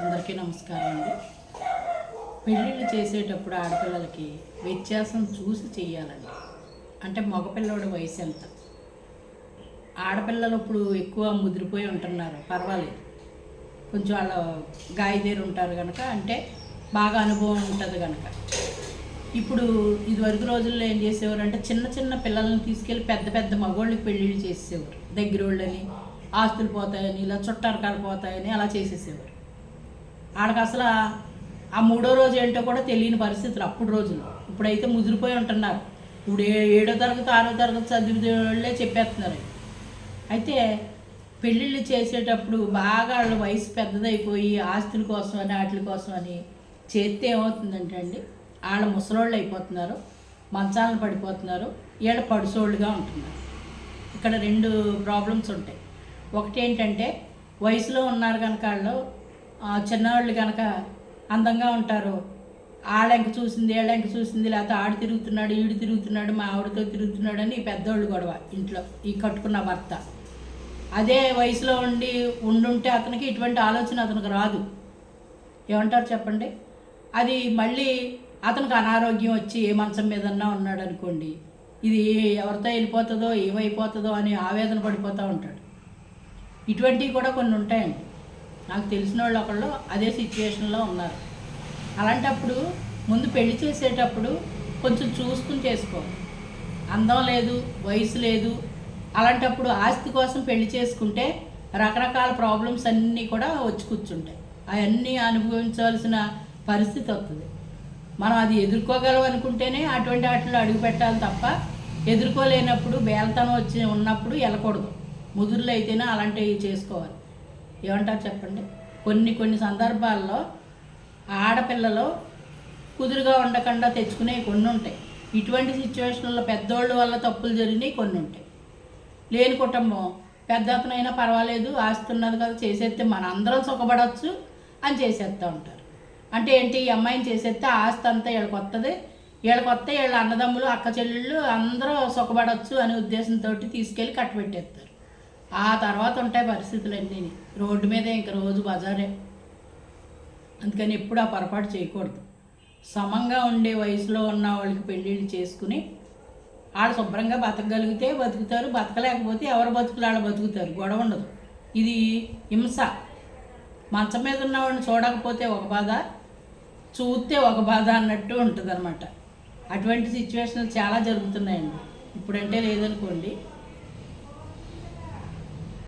అందరికీ నమస్కారం అండి. పెళ్ళిళ్ళు చేసేటప్పుడు ఆడపిల్లలకి వ్యత్యాసం చూసి చేయాలండి అంటే మగపిల్లవాడి వయసు ఎంత? ఆడపిల్లలు ఇప్పుడు ఎక్కువ ముదిరిపోయి ఉంటున్నారు పర్వాలేదు. కొంచెం వాళ్ళ గాయదేరు ఉంటారు కనుక అంటే బాగా అనుభవం ఉంటుంది కనుక ఇప్పుడు ఇదివరకు రోజుల్లో ఏం చేసేవారు అంటే చిన్న చిన్న పిల్లల్ని తీసుకెళ్ళి పెద్ద పెద్ద మగవాళ్ళకి పెళ్ళిళ్ళు చేసేవారు. దగ్గరోళ్ళని ఆస్తులు పోతాయని ఇలా చుట్టారకాలు పోతాయని అలా చేసేసేవారు. వాళ్ళకి అసలు ఆ- మూడో రోజు ఏంటో కూడా తెలియని పరిస్థితులు అప్పుడు రోజులు. ఇప్పుడైతే ముదిరిపోయి ఉంటున్నారు. ఇప్పుడు ఏడో తరగతి ఆరో తరగతి చదివితే వాళ్ళే చెప్పేస్తున్నారు. అయితే పెళ్ళిళ్ళు చేసేటప్పుడు బాగా వాళ్ళ వయసు పెద్దదైపోయి ఆస్తుల కోసం అని వాటి కోసం అని చేస్తే ఏమవుతుందంటే అండి వాళ్ళ ముసలోళ్ళు అయిపోతున్నారు మంచాలను పడిపోతున్నారు వీళ్ళ పడుసోళ్ళుగా ఉంటున్నారు. ఇక్కడ రెండు ప్రాబ్లమ్స్ ఉంటాయి. ఒకటి ఏంటంటే వయసులో ఉన్నారు కనుక వాళ్ళు చిన్నవాళ్ళు కనుక అందంగా ఉంటారు ఆళ్ళెంక చూసింది ఏళ్ళెంక చూసింది లేకపోతే ఆడు తిరుగుతున్నాడు ఈడు తిరుగుతున్నాడు మా ఆవిడతో తిరుగుతున్నాడు అని పెద్దోళ్ళు గొడవ ఇంట్లో ఈ కట్టుకున్న భర్త. అదే వయసులో ఉండి ఉండుంటే అతనికి ఇటువంటి ఆలోచన అతనికి రాదు. ఏమంటారు చెప్పండి? అది మళ్ళీ అతనికి అనారోగ్యం వచ్చి ఏ మంచం మీదన్నా ఉన్నాడు అనుకోండి ఇది ఎవరితో వెళ్ళిపోతుందో ఏమైపోతుందో అని ఆవేదన పడిపోతూ ఉంటాడు. ఇటువంటివి కూడా కొన్ని ఉంటాయండి. నాకు తెలిసిన వాళ్ళు ఒకళ్ళు అదే సిచ్యువేషన్లో ఉన్నారు. అలాంటప్పుడు ముందు పెళ్ళి చేసేటప్పుడు కొంచెం చూసుకుని చేసుకోవాలి అందం లేదు వయసు లేదు. అలాంటప్పుడు ఆస్తి కోసం పెళ్ళి చేసుకుంటే రకరకాల ప్రాబ్లమ్స్ అన్నీ కూడా వచ్చి కూర్చుంటాయి. అవన్నీ అనుభవించాల్సిన పరిస్థితి వస్తుంది మనం అది ఎదుర్కోగలం అనుకుంటేనే అటువంటి వాటిలో అడుగు పెట్టాలి తప్ప ఎదుర్కోలేనప్పుడు బేలతనం వచ్చి ఉన్నప్పుడు వెళ్ళకూడదు ముదురులు అయితేనే అలాంటివి చేసుకోవాలి. ఏమంటారు చెప్పండి? కొన్ని కొన్ని సందర్భాల్లో ఆడపిల్లలు కుదురుగా ఉండకుండా తెచ్చుకునే కొన్ని ఉంటాయి. ఇటువంటి సిచ్యువేషన్లో పెద్దోళ్ళ వల్ల తప్పులు జరిగినాయి కొన్ని ఉంటాయి. లేని కుటుంబం పెద్ద అతనైనా పర్వాలేదు ఆస్తి ఉన్నది కదా చేసేస్తే మన అందరం సుఖపడవచ్చు అని చేసేస్తూ ఉంటారు. అంటే ఏంటి? ఈ అమ్మాయిని చేసేస్తే ఆస్తి అంతా వీళ్ళకి వస్తుంది వీళ్ళకి వస్తే వీళ్ళ అన్నదమ్ములు అక్క చెల్లెళ్ళు అందరూ సుఖపడవచ్చు అనే ఉద్దేశంతో తీసుకెళ్ళి కట్టబెట్టేస్తారు. ఆ తర్వాత ఉంటాయి పరిస్థితులన్నీ. రోడ్డు మీదే ఇంక రోజు బజారే. అందుకని ఎప్పుడు ఆ పొరపాటు చేయకూడదు. సమంగా ఉండే వయసులో ఉన్న వాళ్ళకి పెళ్ళిళ్ళు చేసుకుని వాళ్ళు శుభ్రంగా బతకగలిగితే బతుకుతారు బతకలేకపోతే ఎవరు బతుకులు? వాళ్ళు బతుకుతారు. గొడవ ఉండదు. ఇది హింస. మంచం మీద ఉన్నవాడిని చూడకపోతే ఒక బాధ చూస్తే ఒక బాధ అన్నట్టు ఉంటుంది అటువంటి సిచ్యువేషన్లు చాలా జరుగుతున్నాయండి. ఇప్పుడంటే లేదనుకోండి.